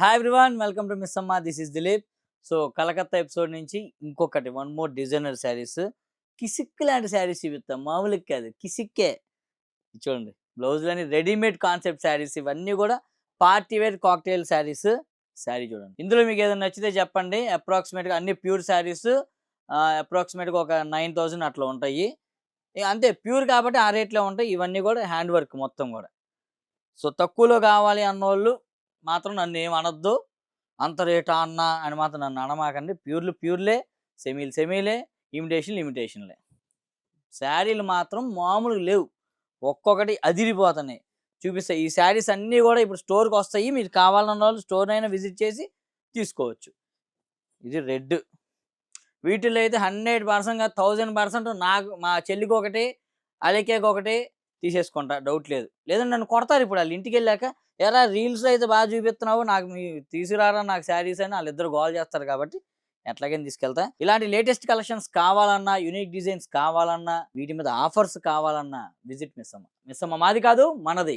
Hi everyone welcome to miss అమ్మా this is Dilip so Calcutta episode నుంచి ఇంకొకటి one more designer saris కిసిక్ లాంటి శారీస్ చూపిస్తాం మామూలుగా కాదు కిసిక్కే. చూడండి చూడండి బ్లౌజ్లని రెడీమేడ్ కాన్సెప్ట్ శారీస్ ఇవన్నీ కూడా party wear cocktail sarees saree చూడండి. ఇందులో మీకు ఏదైనా నచ్చితే చెప్పండి. అప్రాక్సిమేట్గా అన్ని ప్యూర్ శారీస్ అప్రాక్సిమేట్గా ఒక నైన్ థౌజండ్ అట్లా ఉంటాయి. అంతే ప్యూర్ కాబట్టి ఆ రేట్లో ఉంటాయి. ఇవన్నీ కూడా హ్యాండ్ వర్క్ మొత్తం కూడా. సో తక్కువలో కావాలి అన్న వాళ్ళు మాత్రం నన్ను ఏం అనొద్దు. అంత రేటా అన్న అని మాత్రం నన్ను అనమాకండి. ప్యూర్లు ప్యూర్లే సెమీలు సెమీలే ఇమిటేషన్లు ఇమిటేషన్లే. శారీలు మాత్రం మామూలుగా లేవు. ఒక్కొక్కటి అదిరిపోతున్నాయి. చూపిస్తాయి ఈ శారీస్ అన్నీ కూడా ఇప్పుడు స్టోర్కి వస్తాయి. మీరు కావాలన్న వాళ్ళు స్టోర్ అయినా విజిట్ చేసి తీసుకోవచ్చు. ఇది రెడ్ వీటిలో అయితే హండ్రెడ్ పర్సెంట్గా థౌజండ్ పర్సెంట్ నాకు మా చెల్లికి ఒకటి అలకేకి ఒకటి తీసేసుకుంటా డౌట్ లేదు. లేదంటే నన్ను కొడతారు ఇప్పుడు వాళ్ళు ఇంటికి వెళ్ళాక ఎరా రీల్స్ అయితే బాగా చూపిస్తున్నావు నాకు మీ తీసుకురారా నాకు శారీస్ అని వాళ్ళిద్దరు గోల్ చేస్తారు కాబట్టి ఎట్లాగైనా తీసుకెళ్తా. ఇలాంటి లేటెస్ట్ కలెక్షన్స్ కావాలన్నా యూనిక్ డిజైన్స్ కావాలన్నా వీటి మీద ఆఫర్స్ కావాలన్నా విజిట్ మిస్ అమ్మ మిస్ అమ్మ మాది కాదు మనది.